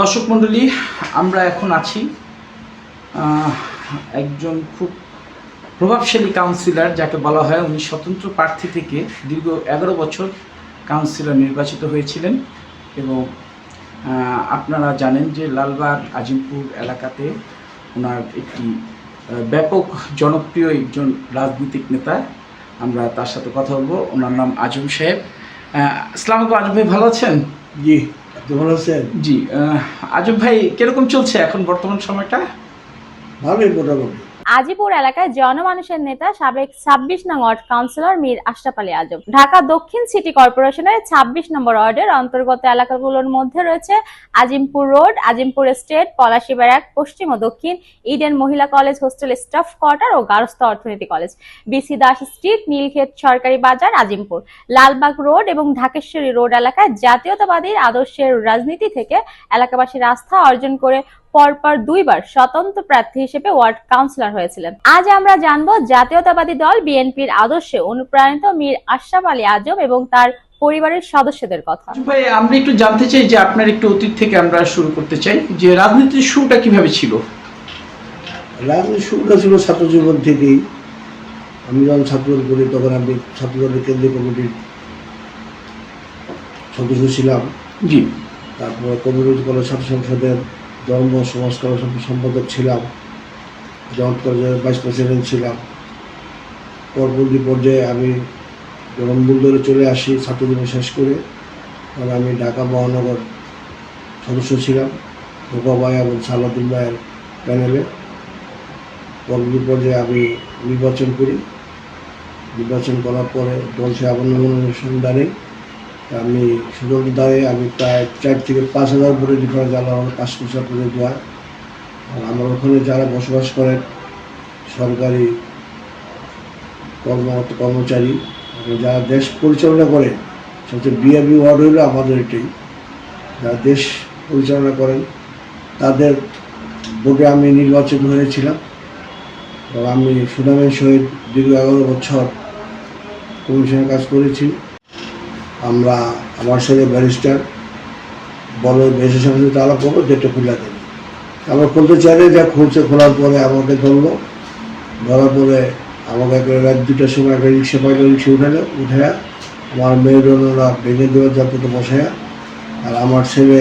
দর্শক মণ্ডলী, আমরা এখন আছি একজন খুব প্রভাবশালী কাউন্সিলর যাকে বলা হয়। উনি স্বতন্ত্র প্রার্থী থেকে দীর্ঘ এগারো বছর কাউন্সিলর নির্বাচিত হয়েছিলেন এবং আপনারা জানেন যে লালবাগ, আজিমপুর এলাকাতে ওনার একটি ব্যাপক জনপ্রিয় একজন রাজনৈতিক নেতা। আমরা তার সাথে কথা বলব। ওনার নাম আজম সাহেব। আসসালামু আলাইকুম, আজম ভাই ভালো আছেন? জি। আপনি ভালো আছেন জি আজব ভাই কীরকম চলছে এখন বর্তমান সময়টা? ভালোই মোটামুটি। আজিপুর এলাকায় জনমানুষের নেতা সাবেক ছাব্বিশ নং ওয়ার্ড কাউন্সিলর মীর আশরাফ আলী আজম। ঢাকা দক্ষিণ সিটি কর্পোরেশনের ছাব্বিশ নম্বর ওয়ার্ডের অন্তর্গত এলাকাগুলোর মধ্যে রয়েছে Azimpur road, Azimpur estate, Palashi barrack, পশ্চিম ও দক্ষিণ, ইডেন মহিলা কলেজ, হোস্টেল স্টাফ কোয়ার্টার ও গারস্থ অর্থনীতি college. BC Das street, Nilkhet সরকারি বাজার, আজিমপুর। লালবাগ রোড এবং ঢাকেশ্বরী রোড এলাকায় জাতীয়তাবাদী আদর্শের রাজনীতি থেকে এলাকাবাসীর আস্থা অর্জন করে পরপর দুইবার স্বতন্ত্র প্রার্থী হিসেবে ওয়ার্ড কাউন্সিলর হয়েছিলেন। আজ আমরা জানব জাতীয়তাবাদী দল বিএনপির আদর্শে অনুপ্রাণিত মীর আশরাফ আলী আজম এবং তার পরিবারের সদস্যদের কথা। আজব ভাই আমরা একটু জানতে চাই যে আপনার একটু অতীত থেকে আমরা শুরু করতে চাই যে রাজনীতির শুরুটা কীভাবে ছিল? রাজনীতি শুরুটা ছিল ছাত্র জীবন থেকেই। আমি যখন ছাত্রদল করি তখন আমি ছাত্রদলের কেন্দ্রীয় কমিটির সদস্য ছিলাম। জি। তারপরে কমিউনিটি কলেজ ছাত্র সংসদের ধর্ম, সংস্কার সম্পাদক ছিলাম, জগৎ কলেজের ভাইস প্রেসিডেন্ট ছিলাম। পরবর্তী পর্যায়ে আমি যখন মূলদরে চলে আসি ছাত্র জীবন শেষ করে তখন আমি ঢাকা মহানগর সদস্য ছিলাম রূপা ভাই এবং সালাদুল ভাইয়ের প্যানেলে পরবর্তী পর্যায়ে আমি নির্বাচন করি। নির্বাচন করার পরে দল সে আবার অনুসন্ধানে আমি সুযোগ দ্বারে আমি প্রায় চার থেকে পাঁচ হাজার উপরে ডিফারেন্স আল্লাহ আমার পাঁচ বছর করে দেওয়া। আর আমার ওখানে যারা বসবাস করেন, সরকারি কর্মরত কর্মচারী এবং যারা দেশ পরিচালনা করে, সবচেয়ে বিআরবি ওয়ার্ড হলো আমাদের এটাই। যারা দেশ পরিচালনা করেন, তাদের ভোটে আমি নির্বাচিত হয়েছিলাম। আমি সুনামের সহিত দীর্ঘ এগারো বছর কমিশনের কাজ করেছি। আমরা আমার সাথে ব্যারিস্টার বড় বেশের সঙ্গে আলাপ করব যেটা খুলে দেবে। আমরা খুলতে চাইলে যা খুলছে, খোলার পরে আমাকে ধরলো। ধরার পরে আমাকে একটা রাত দুটার সময় একটা রিক্সা পাইলো, রিক্সা উঠালো উঠে আমার মেয়ের ওরা ভেঙে দেওয়ার যাত্রাতে বসায় আর আমার ছেলে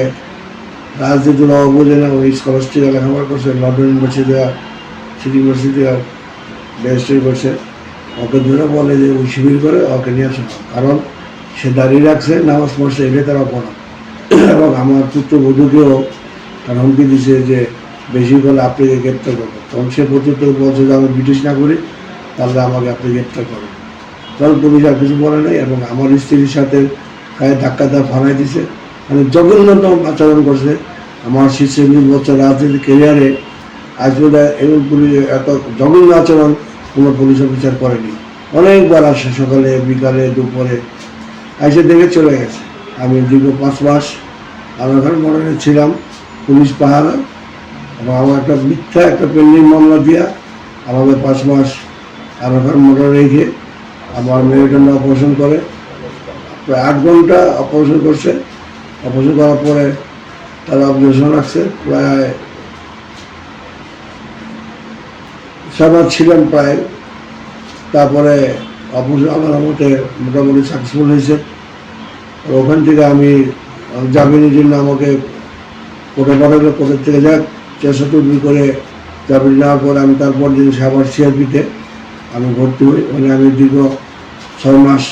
রাজনীতি লাভ বোঝে না ওই স্কলারশিপ লেখাপড়া করছে লন্ডন ইউনিভার্সিটি সিটি ইউনিভার্সিটি আর ব্যারিস্টারি করছে। ওকে ধরে বলে যে ওই শিবির করে ওকে নিয়ে আসো কারণ সে দাঁড়িয়ে রাখছে, নামাজ পড়ছে, এটা তার অপরাধ। এবং আমার পুত্রবধূকেও তার হুমকি দিছে যে, বেশি করে আপনাকে গ্রেপ্তার করব। তখন সে প্রত্যুত্তর বলছে যে, আমি ব্রিটিশ না করি তাহলে আমাকে আপনি গ্রেপ্তার করবেন তখন পুলিশ আর কিছু বলে নাই এবং আমার স্ত্রীর সাথে গায়ে ধাক্কা দা ফানাই দিছে। মানে জঘন্যতম আচরণ করছে। আমার শীর্ষে বছর রাজনীতি কেরিয়ারে আজ বোধ হয় এমন পুলিশ, এত জঘন্য আচরণ কোনো পুলিশ অফিসার করেনি। অনেকবার আসে সকালে, বিকালে, দুপুরে এসে দেখে চলে গেছে। আমি দীর্ঘ পাঁচ মাস আমার ঘর মডেলে ছিলাম, পুলিশ পাহারা, এবং আমার একটা মিথ্যা একটা পেন্ডিং মামলা দিয়া আমাদের পাঁচ মাস আমার ঘর মোটর রেখে আমার মেরুদণ্ড অপারেশন করে। প্রায় আট ঘণ্টা অপারেশন করছে। অপারেশন করার পরে তারা অপারেশন রাখছে। প্রায় সাবাদ ছিলাম প্রায়। তারপরে অপারেশন আমার মতে মোটামুটি সাকসেসফুল হয়েছে। ওখান থেকে আমি জামিনের জন্য আমাকে কোর্টে পাঠালো, কোর্টের থেকে যাক চেষ্টা করে জামিন নেওয়ার পর আমি তারপর দিন আবার সিআরপিতে আমি ভর্তি হই। ওখানে আমি দীর্ঘ ছয় মাস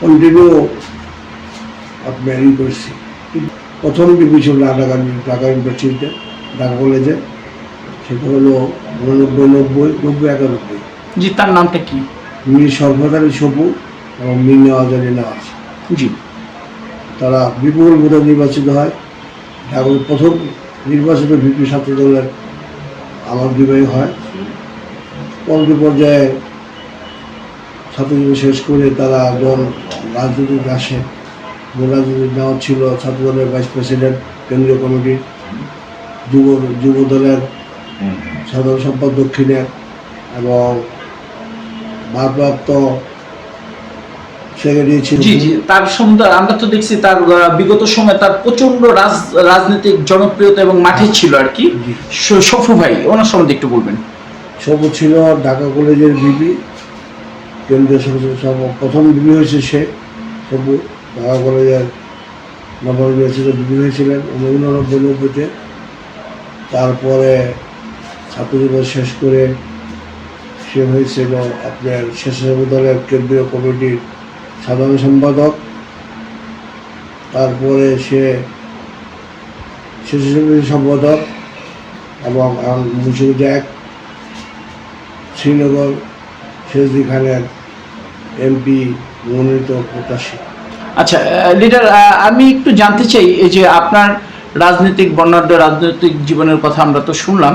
কন্টিনিউ আপনার ই করছি। প্রথম ছিল ঢাকা ঢাকা ইউনিভার্সিটিতে, ঢাকা কলেজে, সেটা হলো উননব্বই, নব্বই নব্বই, একানব্বই। জি, তার নামটা কি? মীর সর্বদারি সবু এবং মীর নেওয়াজ আলী নেওয়াজ জি। তারা বিপুল ভোটে নির্বাচিত হয়। এবং প্রথম নির্বাচিত ভিপি ছাত্র দলের আমার বিবাহী হয়। পরবর্তী পর্যায়ে ছাত্রজীবী শেষ করে তারা যখন রাজনীতিতে আসে যে রাজনীতি নেওয়া ছিল। ছাত্র দলের ভাইস প্রেসিডেন্ট কেন্দ্রীয় কমিটির যুব যুব দলের সাধারণ সম্পাদক দক্ষিণের এবং ভারপ্রাপ্ত জি জি তার সম্বন্ধে আমরা তো দেখছি তার বিগত সময় তার প্রচণ্ড রাজ রাজনৈতিক জনপ্রিয়তা এবং মাঠে ছিল আর কি। সফু ভাই ওনার সম্বন্ধে একটু বলবেন। সবু ছিল ঢাকা কলেজের বিবি কেন্দ্রীয় প্রথম বিবি হয়েছে সে সবু ঢাকা কলেজের নবম ছিল বিবি হয়েছিলেন উননব্বই নব্বইতে। তারপরে ছাত্রজীবন শেষ করে সে হয়েছিল আপনার স্বেচ্ছাসেবক দলের কেন্দ্রীয় কমিটির সাধারণ সম্পাদক। তারপরে সে স্বেচ্ছাসেবী সম্পাদক এবং মুন্সিগঞ্জ এক, শ্রীনগর শেষদি খানের এমপি মনোনীত প্রত্যাশী। আচ্ছা লিডার আমি একটু জানতে চাই, এই যে আপনার রাজনৈতিক বর্ণাঢ্য রাজনৈতিক জীবনের কথা আমরা তো শুনলাম।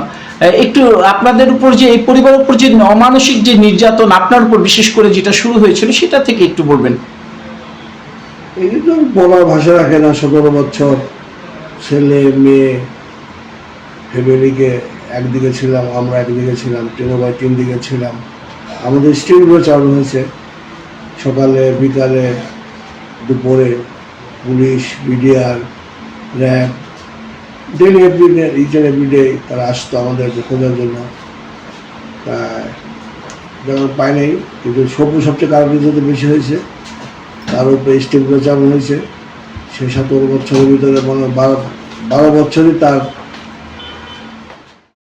একটু আপনাদের উপর যে, এই পরিবারের উপর যে অমানসিক যে নির্যাতন আপনার উপর বিশেষ করে যেটা শুরু হয়েছিল, সেটা থেকে একটু বলবেন। এই তো ভাষা রাখে না, সতেরো বছর ছেলে, মেয়ে, ফ্যামিলিকে একদিকে ছিলাম, আমরা একদিকে ছিলাম, ট্রেনে বাই তিন দিকে ছিলাম। আমাদের স্টিলগুলো চালু হয়েছে। সকালে, বিকালে, দুপুরে police, BDR, RAB daily everyday each and everyday তারা আসতো আমাদের খোঁজার জন্য। যেমন পাই নাই, কিন্তু সবু সবচেয়ে কারণ যদি বেশি হয়েছে। তার উপরে স্টেপ চালু হয়েছে। সে সতেরো বছরের ভিতরে মনে বারো বারো বছরই তার